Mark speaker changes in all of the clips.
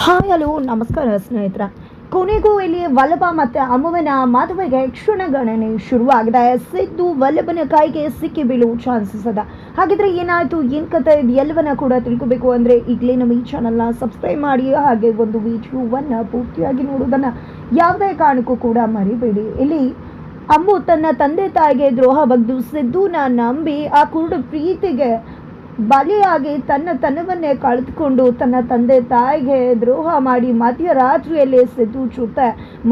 Speaker 1: Hi hello ನಮಸ್ಕಾರ ಸ್ನೇಹಿತರ. ಕೊನೆಗೂ ಇಲ್ಲಿ ವಲ್ಲಭ ಮತ್ತು ಅಮ್ಮುವಿನ ಮದುವೆಗೆ ಕ್ಷಣಗಣನೆ ಶುರುವಾಗಿದೆ. ಸಿದ್ದು ವಲ್ಲಭನ ಕಾಯಿಗೆ ಸಿಕ್ಕಿ ಬೀಳುವ ಚಾನ್ಸಸ್ ಅದ ಹಾಗಿದ್ರೆ ಏನಾಯಿತು? ಏನು ಕಥೆ ಇದು? ಎಲ್ಲವನ್ನ ಕೂಡ ತಿಳ್ಕೊಬೇಕು ಅಂದರೆ ಈಗಲೇ ನಮ್ಮ ಈ ಚಾನಲ್ನ ಸಬ್ಸ್ಕ್ರೈಬ್ ಮಾಡಿ, ಹಾಗೆ ಒಂದು ವಿಡಿಯೋವನ್ನು ಪೂರ್ತಿಯಾಗಿ ನೋಡೋದನ್ನು ಯಾವುದೇ ಕಾರಣಕ್ಕೂ ಕೂಡ ಮರಿಬೇಡಿ. ಇಲ್ಲಿ ಅಮ್ಮು ತನ್ನ ತಂದೆ ತಾಯಿಗೆ ದ್ರೋಹ ಬಗ್ದು ಸಿದ್ದುನ ನಂಬಿ ಆ ಕುರುಡು ಪ್ರೀತಿಗೆ ಬಲಿಯಾಗಿ ತನ್ನ ತನವನ್ನೇ ಕಳೆದುಕೊಂಡು ತನ್ನ ತಂದೆ ತಾಯಿಗೆ ದ್ರೋಹ ಮಾಡಿ ಮಧ್ಯರಾತ್ರಿಯಲ್ಲಿ ಸಿದ್ದು ಚೂತ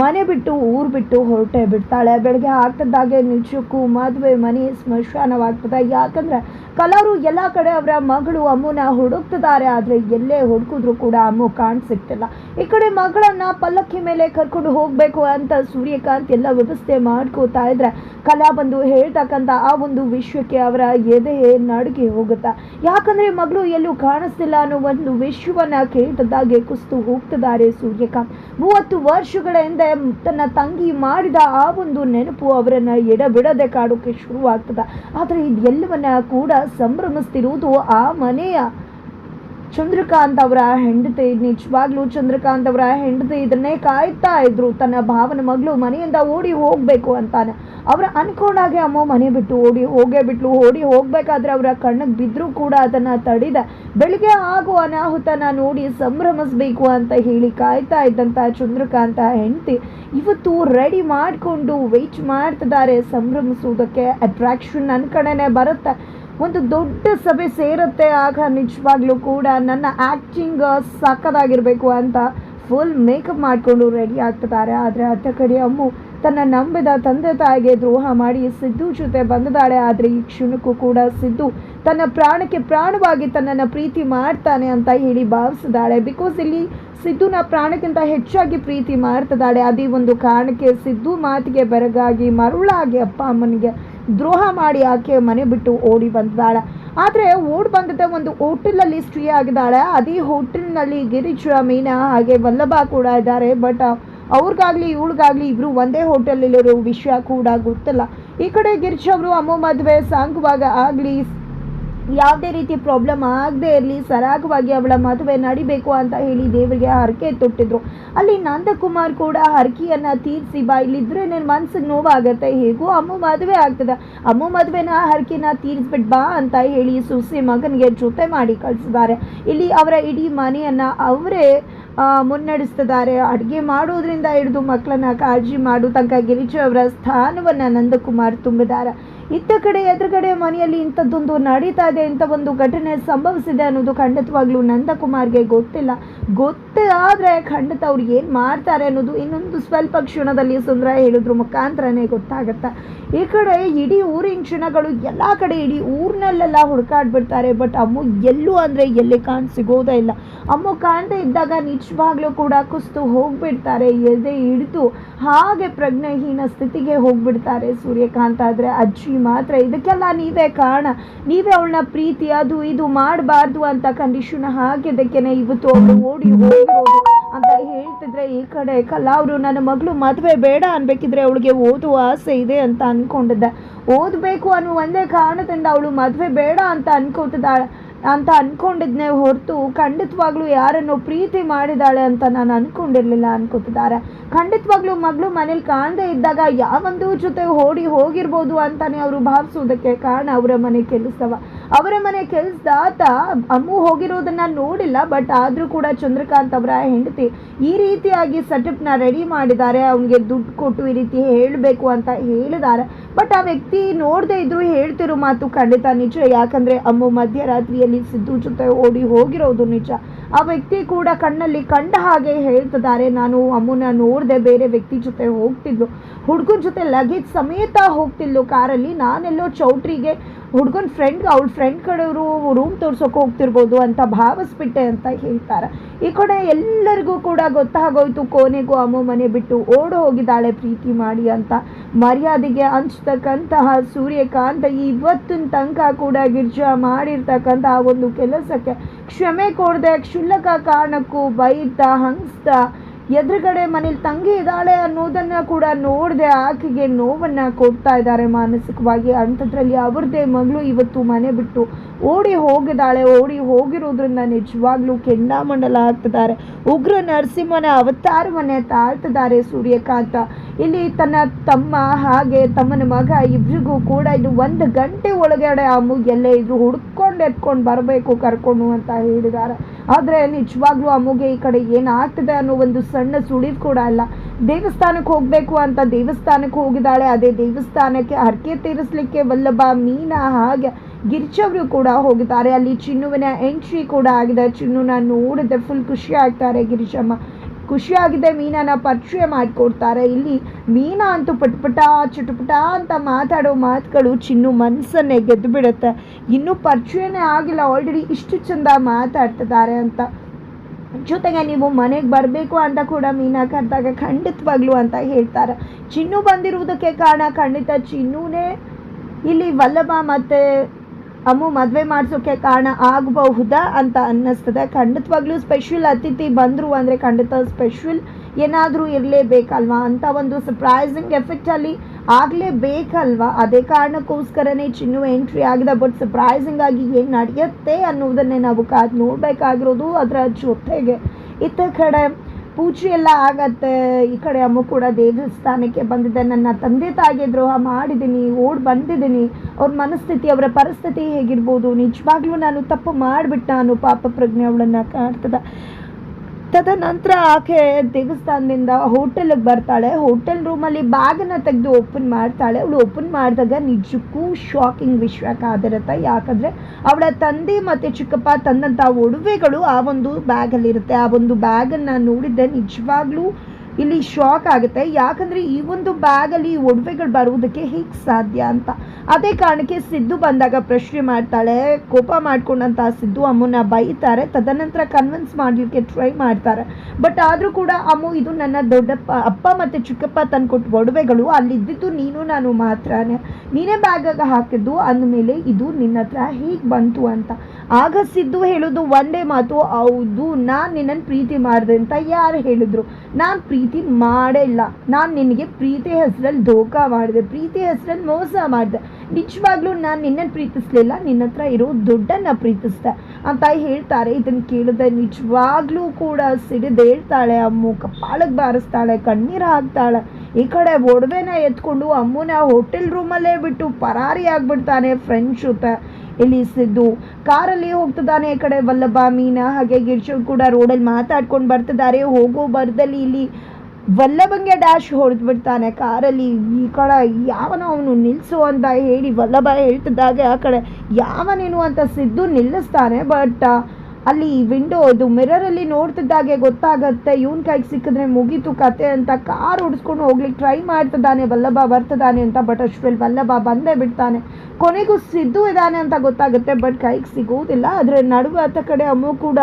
Speaker 1: ಮನೆ ಬಿಟ್ಟು, ಊರು ಬಿಟ್ಟು ಹೊರಟೆ ಬಿಡ್ತಾಳೆ. ಬೆಳಗ್ಗೆ ಆಗ್ತದಾಗೆ ನಿಜಕ್ಕೂ ಮದುವೆ ಮನೆ ಸ್ಮಶಾನವಾಗ್ತದೆ. ಯಾಕಂದ್ರೆ ಕಲಾರು ಎಲ್ಲ ಕಡೆ ಅವರ ಮಗಳು ಅಮ್ಮನ ಹುಡುಕ್ತಿದ್ದಾರೆ. ಆದರೆ ಎಲ್ಲೇ ಹುಡುಕಿದ್ರು ಕೂಡ ಅಮ್ಮು ಕಾಣ್ ಸಿಗ್ತಿಲ್ಲ ಈ ಕಡೆ ಮಗಳನ್ನ ಪಲ್ಲಕ್ಕಿ ಮೇಲೆ ಕರ್ಕೊಂಡು ಹೋಗ್ಬೇಕು ಅಂತ ಸೂರ್ಯಕಾಂತ್ ಎಲ್ಲ ವ್ಯವಸ್ಥೆ ಮಾಡ್ಕೋತಾ ಇದ್ರೆ ಕಲಾ ಬಂದು ಹೇಳ್ತಕ್ಕಂಥ ಆ ಒಂದು ವಿಷಯಕ್ಕೆ ಅವರ ಎದೆ ನಡುಗಿ ಹೋಗುತ್ತಾ. ಯಾಕಂದ್ರೆ ಮಗಳು ಎಲ್ಲೂ ಕಾಣಿಸ್ತಿಲ್ಲ ಅನ್ನೋ ಒಂದು ವಿಶ್ವನ ಕೇಳ್ತದಾಗೆ ಕುಸ್ತು ಹೋಗ್ತಿದ್ದಾರೆ ಸೂರ್ಯಕಾಂತ್ ಮೂವತ್ತು ವರ್ಷಗಳ ಹಿಂದೆ ತನ್ನ ತಂಗಿ ಮಾಡಿದ ಆ ಒಂದು ನೆನಪು ಅವರನ್ನ ಎಡಬಿಡದೆ ಕಾಡೋಕೆ ಶುರುವಾಗ್ತದ. ಆದ್ರೆ ಇದೆಲ್ಲವನ್ನ ಕೂಡ ಸಂಭ್ರಮಿಸ್ತಿರುವುದು ಆ ಮನೆಯ ಚಂದ್ರಕಾಂತ್ ಅವರ ಹೆಂಡತಿ, ನಿಜವಾಗ್ಲೂ ಚಂದ್ರಕಾಂತ್ ಅವರ ಹೆಂಡತಿ ಇದನ್ನೇ ಕಾಯ್ತಾ ಇದ್ರು. ತನ್ನ ಭಾವನ ಮಗಳು ಮನೆಯಿಂದ ಓಡಿ ಹೋಗ್ಬೇಕು ಅಂತಾನೆ. ಅವ್ರ ಅನ್ಕೊಂಡಾಗೆ ಅಮ್ಮ ಮನೆ ಬಿಟ್ಟು ಓಡಿ ಹೋಗೇ ಬಿಟ್ಲು. ಓಡಿ ಹೋಗ್ಬೇಕಾದ್ರೆ ಅವರ ಕಣ್ಣಿಗೆ ಬಿದ್ದರೂ ಕೂಡ ಅದನ್ನ ತಡಿದ. ಬೆಳಿಗ್ಗೆ ಆಗುವ ಅನಾಹುತನ ನೋಡಿ ಸಂಭ್ರಮಿಸ್ಬೇಕು ಅಂತ ಹೇಳಿ ಕಾಯ್ತಾ ಇದ್ದಂತ ಚಂದ್ರಕಾಂತ ಹೆಂಡತಿ ಇವತ್ತು ರೆಡಿ ಮಾಡಿಕೊಂಡು ವೆಯ್ಟ್ ಮಾಡ್ತಿದ್ದಾರೆ. ಸಂಭ್ರಮಿಸುವುದಕ್ಕೆ ಅಟ್ರಾಕ್ಷನ್ ನನ್ನ ಕಡೆನೆ ಬರುತ್ತೆ. ಒಂದು ದೊಡ್ಡ ಸಭೆ ಸೇರುತ್ತೆ. ಆಗ ನಿಜವಾಗ್ಲೂ ಕೂಡ ನನ್ನ ಆ್ಯಕ್ಟಿಂಗ್ ಸಕ್ಕದಾಗಿರಬೇಕು ಅಂತ ಫುಲ್ ಮೇಕಪ್ ಮಾಡಿಕೊಂಡು ರೆಡಿ ಆಗ್ತಿದ್ದಾರೆ. ಆದರೆ ಅತ್ತ ಕಡೆ ಅಮ್ಮು, ತನ್ನ ನಂಬಿದ ತಂದೆ ತಾಯಿಗೆ ದ್ರೋಹ ಮಾಡಿ ಸಿದ್ದು ಜೊತೆ ಬಂದಿದ್ದಾಳೆ. ಆದರೆ ಈ ಕ್ಷಣಕ್ಕೂ ಕೂಡ ಸಿದ್ದು ತನ್ನ ಪ್ರಾಣಕ್ಕೆ ಪ್ರಾಣವಾಗಿ ತನ್ನನ್ನು ಪ್ರೀತಿ ಮಾಡ್ತಾನೆ ಅಂತ ಹೇಳಿ ಭಾವಿಸಿದಾಳೆ ಬಿಕಾಸ್ ಇಲ್ಲಿ ಸಿದ್ದುನ ಪ್ರಾಣಕ್ಕಿಂತ ಹೆಚ್ಚಾಗಿ ಪ್ರೀತಿ ಮಾಡ್ತಿದ್ದಾಳೆ. ಅದೇ ಒಂದು ಕಾರಣಕ್ಕೆ ಸಿದ್ದು ಮಾತಿಗೆ ಬೆರಗಾಗಿ ಮರುಳಾಗಿ ಅಪ್ಪ ಅಮ್ಮನಿಗೆ ದ್ರೋಹ ಮಾಡಿ ಆಕೆ ಮನೆ ಬಿಟ್ಟು ಓಡಿ ಬಂದಿದ್ದಾಳೆ ಆದರೆ ಓಡಿ ಬಂದಿದ್ದ ಒಂದು ಹೋಟೆಲಲ್ಲಿ ಸ್ಟೇ ಆಗಿದ್ದಾಳೆ. ಅದೇ ಹೋಟೆಲ್ನಲ್ಲಿ ಗಿರೀಶ್ ಮೀನಾ ಹಾಗೆ ವಲ್ಲಭ ಕೂಡ ಇದ್ದಾರೆ. ಬಟ್ ಅವ್ರಿಗಾಗಲಿ, ಇವಳಿಗಾಗಲಿ ಇಬ್ರು ಒಂದೇ ಹೋಟೆಲಲ್ಲಿರೋ ವಿಷಯ ಕೂಡ ಗೊತ್ತಿಲ್ಲ. ಈ ಕಡೆ ಗಿರೀಶ್ ಅವರು ಅಮ್ಮ ಮದುವೆ ಸಾಂಗುವಾಗ ಆಗಲಿ ಯಾವುದೇ ರೀತಿ ಪ್ರಾಬ್ಲಮ್ ಆಗದೇ ಇರಲಿ, ಸರಾಗವಾಗಿ ಅವಳ ಮದುವೆ ನಡಿಬೇಕು ಅಂತ ಹೇಳಿ ದೇವರಿಗೆ ಹರಕೆ ತೊಟ್ಟಿದ್ರು. ಅಲ್ಲಿ ನಂದಕುಮಾರ್ ಕೂಡ ಹರಕೆಯನ್ನು ತೀರಿಸಿ ಬಾ ಇಲ್ಲಿದ್ರೆ ನನ್ನ ಮನ್ಸಿಗೆ ನೋವಾಗತ್ತೆ. ಹೇಗೂ ಅಮ್ಮ ಮದುವೆ ಆಗ್ತದೆ. ಅಮ್ಮ ಮದುವೆನ ಹರಕೆನ ತೀರಿಸ್ಬಿಟ್ಟು ಬಾ ಅಂತ ಹೇಳಿ ಸುಸಿ ಮಗನಿಗೆ ಜೊತೆ ಮಾಡಿ ಕಳಿಸಿದ್ದಾರೆ. ಇಲ್ಲಿ ಅವರ ಇಡೀ ಮನೆಯನ್ನು ಅವರೇ ಮುನ್ನಡೆಸ್ತಿದ್ದಾರೆ. ಅಡುಗೆ ಮಾಡೋದ್ರಿಂದ ಹಿಡಿದು ಮಕ್ಕಳನ್ನ ಕಾಳಜಿ ಮಾಡು ತನಕ ಗಿರಿಜ ಅವರ ಸ್ಥಾನವನ್ನು ನಂದಕುಮಾರ್ ತುಂಬಿದ್ದಾರೆ. ಇತ್ತ ಕಡೆ ಎದುರುಗಡೆ ಮನೆಯಲ್ಲಿ ಇಂಥದ್ದೊಂದು ನಡೀತಾ ಇದೆ ಇಂಥ ಒಂದು ಘಟನೆ ಸಂಭವಿಸಿದೆ ಅನ್ನೋದು ಖಂಡಿತವಾಗ್ಲೂ ನಂದಕುಮಾರ್ಗೆ ಗೊತ್ತಿಲ್ಲ. ಗೊತ್ತಾದರೆ ಖಂಡಿತ ಅವ್ರು ಏನು ಮಾಡ್ತಾರೆ ಅನ್ನೋದು ಇನ್ನೊಂದು ಸ್ವಲ್ಪ ಕ್ಷಣದಲ್ಲಿ ಸುಂದರ ಹೇಳಿದ್ರು ಮುಖಾಂತರನೇ ಗೊತ್ತಾಗುತ್ತೆ. ಈ ಕಡೆ ಇಡೀ ಊರಿನ ಕ್ಷಣಗಳು ಎಲ್ಲ ಕಡೆ ಇಡೀ ಊರಿನಲ್ಲೆಲ್ಲ ಹುಡುಕಾಡ್ಬಿಡ್ತಾರೆ. ಬಟ್ ಅಮ್ಮ ಎಲ್ಲೂ ಅಂದರೆ ಎಲ್ಲಿ ಕಾಣ್ ಸಿಗೋದೇ ಇಲ್ಲ. ಅಮ್ಮ ಕಾಣದೇ ಇದ್ದಾಗ ನಿಜವಾಗ್ಲೂ ಕೂಡ ಕುಸ್ತು ಹೋಗ್ಬಿಡ್ತಾರೆ. ಎದೆ ಹಿಡಿದು ಹಾಗೆ ಪ್ರಜ್ಞೆಹೀನ ಸ್ಥಿತಿಗೆ ಹೋಗ್ಬಿಡ್ತಾರೆ ಸೂರ್ಯಕಾಂತ. ಆದರೆ ಅಜ್ಜಿ ಮಾತ್ರ. ಇದಕ್ಕೆಲ್ಲ ನೀವೇ ಕಾರಣ. ನೀವೇ ಅವಳನ್ನ ಪ್ರೀತಿ, ಅದು ಇದು ಮಾಡಬಾರ್ದು ಅಂತ ಕಂಡೀಷನ್ ಹಾಕಿದ್ದಕ್ಕೇನೆ ಇವತ್ತು ಅವಳು ಓಡಿ ಹೋಗಿರೋದು ಅಂತ ಹೇಳ್ತಿದ್ರೆ ಈ ಕಡೆ ಕಲಾ ಅವರು, ನನ್ನ ಮಗಳು ಮದುವೆ ಬೇಡ ಅನ್ಬೇಕಿದ್ರೆ ಅವಳಿಗೆ ಓದುವ ಆಸೆ ಇದೆ ಅಂತ ಅನ್ಕೊಂಡಿದ್ದೆ. ಓದಬೇಕು ಅನ್ನೋ ಒಂದೇ ಕಾರಣದಿಂದ ಅವಳು ಮದುವೆ ಬೇಡ ಅಂತ ಅನ್ಕೋತಿದ್ದಾಳೆ. ಅಂತ ಅನ್ಕೊಂಡಿದ್ನೆ ಹೊರತು ಖಂಡಿತವಾಗ್ಲೂ ಯಾರನ್ನು ಪ್ರೀತಿ ಮಾಡಿದಾಳೆ ಅಂತ ನಾನು ಅಂದ್ಕೊಂಡಿರಲಿಲ್ಲ ಅನ್ಕೋತಿದ್ದಾರೆ. ಖಂಡಿತವಾಗ್ಲೂ ಮಗಳು ಮನೇಲಿ ಕಾಣದೇ ಇದ್ದಾಗ ಯಾವೊಂದು ಜೊತೆ ಓಡಿ ಹೋಗಿರ್ಬೋದು ಅಂತಾನೆ ಅವರು ಭಾವಿಸೋದಕ್ಕೆ ಕಾರಣ ಅವರ ಮನೆ ಕೆಲಸವ. ಅವರ ಮನೆ ಕೆಲಸದಾತ ಅಮ್ಮು ಹೋಗಿರೋದನ್ನ ನೋಡಿಲ್ಲ, ಬಟ್ ಆದರೂ ಕೂಡ ಚಂದ್ರಕಾಂತ್ ಅವರ ಹೆಂಡತಿ ಈ ರೀತಿಯಾಗಿ ಸೆಟಪ್ನ ರೆಡಿ ಮಾಡಿದ್ದಾರೆ. ಅವನಿಗೆ ದುಡ್ಡು ಕೊಟ್ಟು ಈ ರೀತಿ ಹೇಳಬೇಕು ಅಂತ ಹೇಳಿದ್ದಾರೆ. ಬಟ್ ಆ ವ್ಯಕ್ತಿ ನೋಡದೇ ಇದ್ರು ಹೇಳ್ತಿರೋ ಮಾತು ಖಂಡಿತ ನಿಜ. ಯಾಕಂದ್ರೆ ಅಮ್ಮು ಮಧ್ಯರಾತ್ರಿಯಲ್ಲಿ ಸಿದ್ದು ಜೊತೆ ಓಡಿ ಹೋಗಿರೋದು ನಿಜ. ಆ ವ್ಯಕ್ತಿ ಕೂಡ ಕಣ್ಣಲ್ಲಿ ಕಂಡ ಹಾಗೆ ಹೇಳ್ತಿದ್ದಾರೆ. ನಾನು ಅಮ್ಮನ ನೋಡಿದೆ ಬೇರೆ ವ್ಯಕ್ತಿ ಜೊತೆ ಹೋಗ್ತಿದ್ಲು. ಹುಡುಗನ ಜೊತೆ ಲಗೇಜ್ ಸಮೇತ ಹೋಗ್ತಿದ್ಲು ಕಾರಲ್ಲಿ. ನಾನೆಲ್ಲೋ ಚೌಟ್ರಿಗೆ, ಹುಡುಗನ ಫ್ರೆಂಡ್ ಅವ್ಳ ಫ್ರೆಂಡ್ ಕಡೆಯವರು ರೂಮ್ ತೋರ್ಸೋಕೆ ಹೋಗ್ತಿರ್ಬೋದು ಅಂತ ಭಾವಿಸ್ಬಿಟ್ಟೆ ಅಂತ ಹೇಳ್ತಾರೆ. ಈ ಕಡೆ ಎಲ್ಲರಿಗೂ ಕೂಡ ಗೊತ್ತಾಗೋಯ್ತು, ಕೊನೆಗೂ ಅಮ್ಮ ಮನೆ ಬಿಟ್ಟು ಓಡ ಹೋಗಿದ್ದಾಳೆ ಪ್ರೀತಿ ಮಾಡಿ ಅಂತ. ಮರ್ಯಾದೆಗೆ ಹಂಚ್ತಕ್ಕಂತಹ ಸೂರ್ಯಕಾಂತ ಇವತ್ತಿನ ತನಕ ಕೂಡ ಗಿರ್ಜಾ ಮಾಡಿರ್ತಕ್ಕಂತಹ ಒಂದು ಕೆಲಸಕ್ಕೆ ಕ್ಷಮೆ ಕೊಡದೆ ಕ್ಷುಲ್ಲಕ ಕಾರಣಕ್ಕೂ ಬೈತಾ ಹಂಚ್ತಾ ಎದುರುಗಡೆ ಮನೇಲಿ ತಂಗಿ ಇದ್ದಾಳೆ ಅನ್ನೋದನ್ನು ಕೂಡ ನೋಡದೆ ಆಕೆಗೆ ನೋವನ್ನ ಕೊಡ್ತಾ ಇದ್ದಾರೆ ಮಾನಸಿಕವಾಗಿ. ಅಂಥದ್ರಲ್ಲಿ ಅವ್ರದ್ದೇ ಮಗಳು ಇವತ್ತು ಮನೆ ಬಿಟ್ಟು ಓಡಿ ಹೋಗಿದ್ದಾಳೆ. ಓಡಿ ಹೋಗಿರೋದ್ರಿಂದ ನಿಜವಾಗ್ಲೂ ಕೆಂಡಾಮಂಡಲ ಆಗ್ತಿದ್ದಾರೆ. ಉಗ್ರ ನರಸಿಂಹನ ಅವತಾರವನ್ನೇ ತಾಳ್ತಿದ್ದಾರೆ ಸೂರ್ಯಕಾಂತ. ಇಲ್ಲಿ ತನ್ನ ತಮ್ಮ ಹಾಗೆ ತಮ್ಮನ ಮಗ ಇಬ್ರಿಗೂ ಕೂಡ ಇದು ಒಂದು ಗಂಟೆ ಒಳಗಡೆ ಆ ಎಲ್ಲೇ ಇದ್ರು ಹುಡ್ಕೊಂಡು ಎತ್ಕೊಂಡು ಬರಬೇಕು ಕರ್ಕೊಂಡು ಅಂತ ಹೇಳಿದ್ದಾರೆ. ಆದರೆ ನಿಜವಾಗ್ಲೂ ಅಮ್ಮುಗೆ ಈ ಕಡೆ ಏನಾಗ್ತದೆ ಅನ್ನೋ ಒಂದು ಸಣ್ಣ ಸುಳಿವು ಕೂಡ ಅಲ್ಲ. ದೇವಸ್ಥಾನಕ್ಕೆ ಹೋಗಬೇಕು ಅಂತ ದೇವಸ್ಥಾನಕ್ಕೆ ಹೋಗಿದ್ದಾಳೆ, ಅದೇ ದೇವಸ್ಥಾನಕ್ಕೆ ಹರಕೆ ತೀರಿಸಲಿಕ್ಕೆ ವಲ್ಲಭ, ಮೀನಾ ಹಾಗೆ ಗಿರಿಜವರು ಕೂಡ ಹೋಗಿದ್ದಾರೆ. ಅಲ್ಲಿ ಚಿನ್ನುವಿನ ಎಂಟ್ರಿ ಕೂಡ ಆಗಿದೆ. ಚಿನ್ನುನ ನೋಡಿದ್ರೆ ಫುಲ್ ಖುಷಿ ಆಗ್ತಾರೆ ಗಿರಿಶಮ್ಮ ಖುಷಿಯಾಗಿದೆ ಮೀನನ ಪರಿಚಯ ಮಾಡಿಕೊಡ್ತಾರೆ. ಇಲ್ಲಿ ಮೀನ ಅಂತೂ ಪಟ್ಪಟ, ಚುಟುಪಟ ಅಂತ ಮಾತಾಡೋ ಮಾತುಗಳು ಚಿನ್ನು ಮನಸ್ಸನ್ನೇ ಗೆದ್ದು ಬಿಡುತ್ತೆ ಇನ್ನೂ ಪರಿಚಯನೇ ಆಗಿಲ್ಲ ಆಲ್ರೆಡಿ ಇಷ್ಟು ಚಂದ ಮಾತಾಡ್ತಿದ್ದಾರೆ ಅಂತ. ಜೊತೆಗೆ ನೀವು ಮನೆಗೆ ಬರಬೇಕು ಅಂತ ಕೂಡ ಮೀನಾ ಕರೆದಾಗ ಖಂಡಿತವಾಗ್ಲು ಅಂತ ಹೇಳ್ತಾರೆ. ಚಿನ್ನು ಬಂದಿರುವುದಕ್ಕೆ ಕಾರಣ ಖಂಡಿತ ಚಿನ್ನೂನೇ. ಇಲ್ಲಿ ವಲ್ಲಭ ಮತ್ತು ಅಮ್ಮು ಮದುವೆ ಮಾಡಿಸೋಕೆ ಕಾರಣ ಆಗಬಹುದಾ ಅಂತ ಅನ್ನಿಸ್ತದೆ. ಖಂಡಿತವಾಗ್ಲೂ ಸ್ಪೆಷಲ್ ಅತಿಥಿ ಬಂದರು ಅಂದರೆ ಖಂಡಿತ ಸ್ಪೆಷಲ್ ಏನಾದರೂ ಇರಲೇಬೇಕಲ್ವಾ? ಅಂತ ಒಂದು ಸರ್ಪ್ರೈಸಿಂಗ್ ಎಫೆಕ್ಟಲ್ಲಿ ಆಗಲೇಬೇಕಲ್ವಾ? ಅದೇ ಕಾರಣಕ್ಕೋಸ್ಕರನೇ ಚಿನ್ನು ಎಂಟ್ರಿ ಆಗಿದೆ ಬಟ್ ಸರ್ಪ್ರೈಸಿಂಗ್ ಆಗಿ ಏನು ನಡೆಯುತ್ತೆ ಅನ್ನೋದನ್ನೇ ನಾವು ಕಾದು ನೋಡಬೇಕಾಗಿರೋದು ಅದರ ಜೊತೆಗೆ. ಇತ್ತ ಕಡೆ ಪೂಜೆ ಎಲ್ಲ ಆಗತ್ತೆ. ಈ ಕಡೆ ಅಮ್ಮ ಕೂಡ ದೇವಸ್ಥಾನಕ್ಕೆ ಬಂದಿದ್ದೆ ನನ್ನ ತಂದೆ ತಾಯಿಗೆ ದ್ರೋಹ ಮಾಡಿದ್ದೀನಿ, ಓಡ್ ಬಂದಿದ್ದೀನಿ. ಅವ್ರ ಮನಸ್ಥಿತಿ, ಅವರ ಪರಿಸ್ಥಿತಿ ಹೇಗಿರ್ಬೋದು? ನಿಜವಾಗ್ಲೂ ನಾನು ತಪ್ಪು ಮಾಡಿಬಿಟ್ಟ ನಾನು ಪಾಪ ಪ್ರಜ್ಞೆ ಅವಳನ್ನು ಕಾಡ್ತದೆ. ತದನಂತರ ಆಕೆ ದೇವಸ್ಥಾನದಿಂದ ಹೋಟೆಲ್ಗೆ ಬರ್ತಾಳೆ. ಹೋಟೆಲ್ ರೂಮಲ್ಲಿ ಬ್ಯಾಗನ್ನು ತೆಗೆದು ಓಪನ್ ಮಾಡ್ತಾಳೆ. ಅವಳು ಓಪನ್ ಮಾಡಿದಾಗ ನಿಜಕ್ಕೂ ಶಾಕಿಂಗ್ ವಿಶ್ವ ಕಾದಿರುತ್ತೆ. ಯಾಕಂದರೆ ಅವಳ ತಂದೆ ಮತ್ತು ಚಿಕ್ಕಪ್ಪ ತಂದಂಥ ಒಡವೆಗಳು ಆ ಒಂದು ಬ್ಯಾಗಲ್ಲಿರುತ್ತೆ. ಆ ಒಂದು ಬ್ಯಾಗನ್ನು ನೋಡಿದ್ದೆ ನಿಜವಾಗ್ಲೂ ಇಲ್ಲಿ ಶಾಕ್ ಆಗುತ್ತೆ. ಯಾಕಂದರೆ ಈ ಒಂದು ಬ್ಯಾಗಲ್ಲಿ ಒಡವೆಗಳು ಬರುವುದಕ್ಕೆ ಹೇಗೆ ಸಾಧ್ಯ ಅಂತ. ಅದೇ ಕಾರಣಕ್ಕೆ ಸಿದ್ದು ಬಂದಾಗ ಪ್ರಶ್ನೆ ಮಾಡ್ತಾಳೆ. ಕೋಪ ಮಾಡ್ಕೊಂಡಂತ ಸಿದ್ದು ಅಮ್ಮನ ಬೈತಾರೆ. ತದನಂತರ ಕನ್ವಿನ್ಸ್ ಮಾಡಲಿಕ್ಕೆ ಟ್ರೈ ಮಾಡ್ತಾರೆ. ಬಟ್ ಆದರೂ ಕೂಡ ಅಮ್ಮು, ಇದು ನನ್ನ ದೊಡ್ಡಪ್ಪ, ಅಪ್ಪ ಮತ್ತು ಚಿಕ್ಕಪ್ಪ ತಂದ್ಕೊಟ್ಟು ಒಡವೆಗಳು. ಅಲ್ಲಿದ್ದಿದ್ದು ನೀನು, ನಾನು ಮಾತ್ರನೇ. ನೀನೇ ಬ್ಯಾಗಾಗ ಹಾಕಿದ್ದು ಅಂದಮೇಲೆ ಇದು ನಿನ್ನ ಹತ್ರ ಹೇಗೆ ಬಂತು ಅಂತ. ಆಗ ಸಿದ್ದು ಹೇಳೋದು, ಒಂದೇ ಮಾತು. ಹೌದು, ನಾನು ನಿನ್ನನ್ನು ಪ್ರೀತಿ ಮಾಡಿದೆ ಅಂತ ಯಾರು ಹೇಳಿದ್ರು. ನಾನು ಪ್ರೀತಿ ಮಾಡೇ ಇಲ್ಲ. ನಾನು ನಿನಗೆ ಪ್ರೀತಿ ಹೆಸರಲ್ಲಿ ಧೋಕಾ ಮಾಡಿದೆ ಪ್ರೀತಿ ಹೆಸರಲ್ಲಿ ಮೋಸ ಮಾಡಿದೆ. ನಿಜವಾಗ್ಲೂ ನಾನು ನಿನ್ನನ್ನು ಪ್ರೀತಿಸ್ಲಿಲ್ಲ ನಿನ್ನ ಹತ್ರ ಇರೋ ದುಡ್ಡನ್ನು ಪ್ರೀತಿಸ್ದೆ ಅಂತ ಹೇಳ್ತಾರೆ. ಇದನ್ನು ಕೇಳಿದೆ ನಿಜವಾಗ್ಲೂ ಕೂಡ ಸಿಡಿದು ಹೇಳ್ತಾಳೆ. ಅಮ್ಮು ಕಪ್ಪಾಳಕ್ಕೆ ಬಾರಿಸ್ತಾಳೆ. ಕಣ್ಣೀರು ಹಾಕ್ತಾಳೆ. ಈ ಕಡೆ ಒಡವೆನ ಎತ್ಕೊಂಡು ಅಮ್ಮನ ಹೋಟೆಲ್ ರೂಮಲ್ಲೇ ಬಿಟ್ಟು ಪರಾರಿ ಆಗ್ಬಿಡ್ತಾನೆ ಫ್ರೆಂಡ್ಸ್ ಜೊತೆ. ಇಲ್ಲಿ ಸಿದ್ದು ಕಾರಲ್ಲಿ ಹೋಗ್ತಿದ್ದಾನೆ ಈ ಕಡೆ ವಲ್ಲಭ, ಮೀನಾ, ಹಾಗೆ ಗಿರ್ಜು ಕೂಡ ರೋಡಲ್ಲಿ ಮಾತಾಡ್ಕೊಂಡು ಬರ್ತಿದ್ದಾರೆ. ಹೋಗೋ ಬರ್ದಲ್ಲಿ ಇಲ್ಲಿ ವಲ್ಲಭಂಗೆ ಡ್ಯಾಶ್ ಹೊಡೆದು ಬಿಡ್ತಾನೆ ಕಾರಲ್ಲಿ ಈ ಕಡೆ ಯಾವನ ಅವನು ನಿಲ್ಲಿಸು ಅಂತ ಹೇಳಿ ವಲ್ಲಭ ಹೇಳ್ತಿದ್ದಾಗ ಆ ಕಡೆ. ಯಾವನೇನು ಅಂತ ಸಿದ್ದು ನಿಲ್ಲಿಸ್ತಾನೆ ಬಟ್ ಅಲ್ಲಿ ವಿಂಡೋ ಇದು ಮಿರರಲ್ಲಿ ನೋಡ್ತಿದ್ದಾಗೆ ಗೊತ್ತಾಗತ್ತೆ. ಇವನ್ ಕೈಗೆ ಸಿಕ್ಕಿದ್ರೆ ಮುಗೀತು ಕತೆ ಅಂತ ಕಾರ್ ಓಡಿಸ್ಕೊಂಡು ಹೋಗ್ಲಿಕ್ಕೆ ಟ್ರೈ ಮಾಡ್ತಿದ್ದಾನೆ. ವಲ್ಲಭ ಬರ್ತಿದ್ದಾನೆ ಅಂತ ಬಟ್ ಅಷ್ಟರಲ್ಲಿ ವಲ್ಲಭ ಬಂದೇ ಬಿಡ್ತಾನೆ. ಕೊನೆಗೂ ಸಿದ್ದು ಇದ್ದಾನೆ ಅಂತ ಗೊತ್ತಾಗುತ್ತೆ ಬಟ್ ಕೈಗೆ ಸಿಗೋದಿಲ್ಲ. ಅದರ ನಡುವೆ ಆತ ಕಡೆ ಅಮ್ಮು ಕೂಡ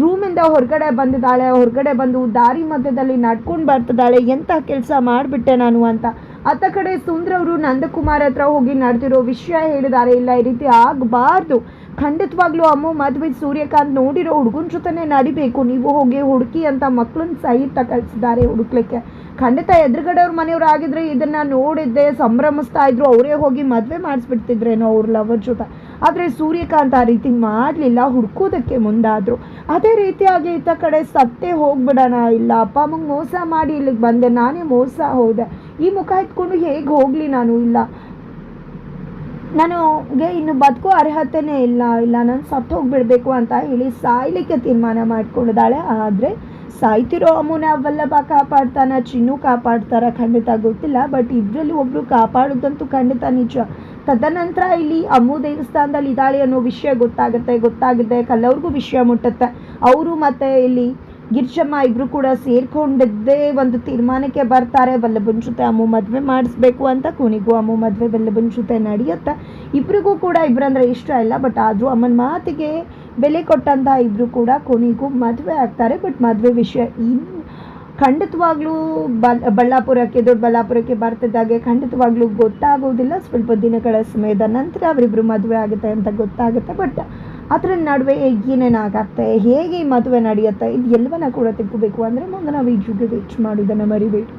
Speaker 1: ರೂಮಿಂದ ಹೊರಗಡೆ ಬಂದಿದ್ದಾಳೆ. ಹೊರಗಡೆ ಬಂದು ದಾರಿ ಮಧ್ಯದಲ್ಲಿ ನಡ್ಕೊಂಡು ಬರ್ತಿದ್ದಾಳೆ. ಎಂಥ ಕೆಲಸ ಮಾಡಿಬಿಟ್ಟೆ ನಾನು ಅಂತ. ಅತ್ತ ಕಡೆ ಸುಂದ್ರ ಅವರು ನಂದಕುಮಾರ್ ಹತ್ರ ಹೋಗಿ ನಡೆದಿರೋ ವಿಷಯ ಹೇಳಿದ್ದಾರೆ. ಇಲ್ಲ, ಈ ರೀತಿ ಆಗಬಾರ್ದು. ಖಂಡಿತವಾಗ್ಲೂ ಅಮ್ಮ, ಮದುವೆ ಸೂರ್ಯಕಾಂತ್ ನೋಡಿರೋ ಹುಡುಗನ ಜೊತೆನೇ ನಡಿಬೇಕು. ನೀವು ಹೋಗಿ ಹುಡುಕಿ ಅಂತ ಮಕ್ಕಳನ್ನ ಸಹಿತ ಕಳಿಸಿದ್ದಾರೆ ಹುಡುಕ್ಲಿಕ್ಕೆ. ಖಂಡಿತ ಎದುರುಗಡೆ ಅವ್ರ ಮನೆಯವ್ರು ಆಗಿದ್ರೆ ಇದನ್ನ ನೋಡಿದ್ದೆ ಸಂಭ್ರಮಿಸ್ತಾ ಇದ್ರು. ಅವರೇ ಹೋಗಿ ಮದುವೆ ಮಾಡಿಸ್ಬಿಡ್ತಿದ್ರೇನೋ ಅವ್ರ ಲವರ್ ಜೊತೆ. ಆದರೆ ಸೂರ್ಯಕಾಂತ ಆ ರೀತಿ ಮಾಡಲಿಲ್ಲ, ಹುಡ್ಕೋದಕ್ಕೆ ಮುಂದಾದರು. ಅದೇ ರೀತಿಯಾಗಿ ಈತ ಕಡೆ ಸತ್ತೇ ಹೋಗ್ಬಿಡೋಣ, ಇಲ್ಲ, ಅಪ್ಪ ಅಮ್ಮಂಗೆ ಮೋಸ ಮಾಡಿ ಇಲ್ಲಿಗೆ ಬಂದೆ, ನಾನೇ ಮೋಸ ಹೋದೆ. ಈ ಮುಖ ಎತ್ಕೊಂಡು ಹೇಗೆ ಹೋಗಲಿ ನಾನು, ಇಲ್ಲ. ನನಗೆ ಇನ್ನು ಬದುಕೋ ಅರ್ಹತೆನೇ ಇಲ್ಲ ಇಲ್ಲ, ನಾನು ಸತ್ತು ಹೋಗಿಬಿಡಬೇಕು ಅಂತ ಹೇಳಿ ಸಾಯ್ಲಿಕ್ಕೆ ತೀರ್ಮಾನ ಮಾಡ್ಕೊಂಡಿದ್ದಾಳೆ. ಆದರೆ ಸಾಯ್ತಿರೋ ಅಮ್ಮನ ವಲ್ಲಭ ಕಾಪಾಡ್ತಾನ, ಚಿನ್ನು ಕಾಪಾಡ್ತಾರ ಖಂಡಿತ ಗೊತ್ತಿಲ್ಲ ಬಟ್ ಇಬ್ಬರಲ್ಲಿ ಒಬ್ರು ಕಾಪಾಡೋದಂತೂ ಖಂಡಿತ ನಿಜ. ತದನಂತರ ಇಲ್ಲಿ ಅಮ್ಮು ದೇವಸ್ಥಾನದಲ್ಲಿ ಇದ್ದಾಳೆ ಅನ್ನೋ ವಿಷಯ ಗೊತ್ತಾಗುತ್ತೆ, ಗೊತ್ತಾಗಿದೆ ಕಲ್ಲವ್ರಿಗೂ ವಿಷಯ ಮುಟ್ಟುತ್ತೆ. ಅವರು ಮತ್ತೆ ಇಲ್ಲಿ ಗಿರ್ಜಮ್ಮ ಇಬ್ರು ಕೂಡ ಸೇರ್ಕೊಂಡಿದ್ದೇ ಒಂದು ತೀರ್ಮಾನಕ್ಕೆ ಬರ್ತಾರೆ. ವಲ್ಲಭನ್ ಜೊತೆ ಅಮ್ಮು ಮದುವೆ ಮಾಡಿಸ್ಬೇಕು ಅಂತ ಕೊನೆಗೂ ಅಮ್ಮು ಮದುವೆ ವಲ್ಲಭನ್ ಜೊತೆ ನಡೆಯುತ್ತೆ? ಇಬ್ರಿಗೂ ಕೂಡ ಇಬ್ಬರಂದ್ರೆ ಇಷ್ಟ ಇಲ್ಲ ಬಟ್ ಆದರೂ ಅಮ್ಮನ ಮಾತಿಗೆ ಬೆಲೆ ಕೊಟ್ಟಂತ ಇಬ್ರು ಕೂಡ ಕೊನೆಗೂ ಮದುವೆ ಆಗ್ತಾರೆ. ಬಟ್ ಮದುವೆ ವಿಷಯ ಇನ್ನು ಖಂಡಿತವಾಗ್ಲೂ ಬಲ್, ಬಳ್ಳಾಪುರಕ್ಕೆ, ದೊಡ್ಡಬಳ್ಳಾಪುರಕ್ಕೆ ಬರ್ತಿದ್ದಾಗೆ ಖಂಡಿತವಾಗ್ಲೂ ಗೊತ್ತಾಗೋದಿಲ್ಲ. ಸ್ವಲ್ಪ ದಿನಗಳ ಸಮಯದ ನಂತರ ಅವರಿಬ್ರು ಮದುವೆ ಆಗುತ್ತೆ ಅಂತ ಗೊತ್ತಾಗುತ್ತೆ. ಬಟ್ ಅದರ ನಡುವೆ ಏನೇನಾಗತ್ತೆ? ಹೇಗೆ ಈ ಮದುವೆ ನಡೆಯುತ್ತೆ? ಇದು ಎಲ್ಲವನ್ನ ಕೂಡ ತಿಳ್ಕೋಬೇಕು. ಅಂದರೆ ಮುಂದೆ ನಾವು ಈ ಜುಗೆ ಹೆಚ್ಚು ಮಾಡೋದನ್ನು ಮರಿಬೇಡಿ.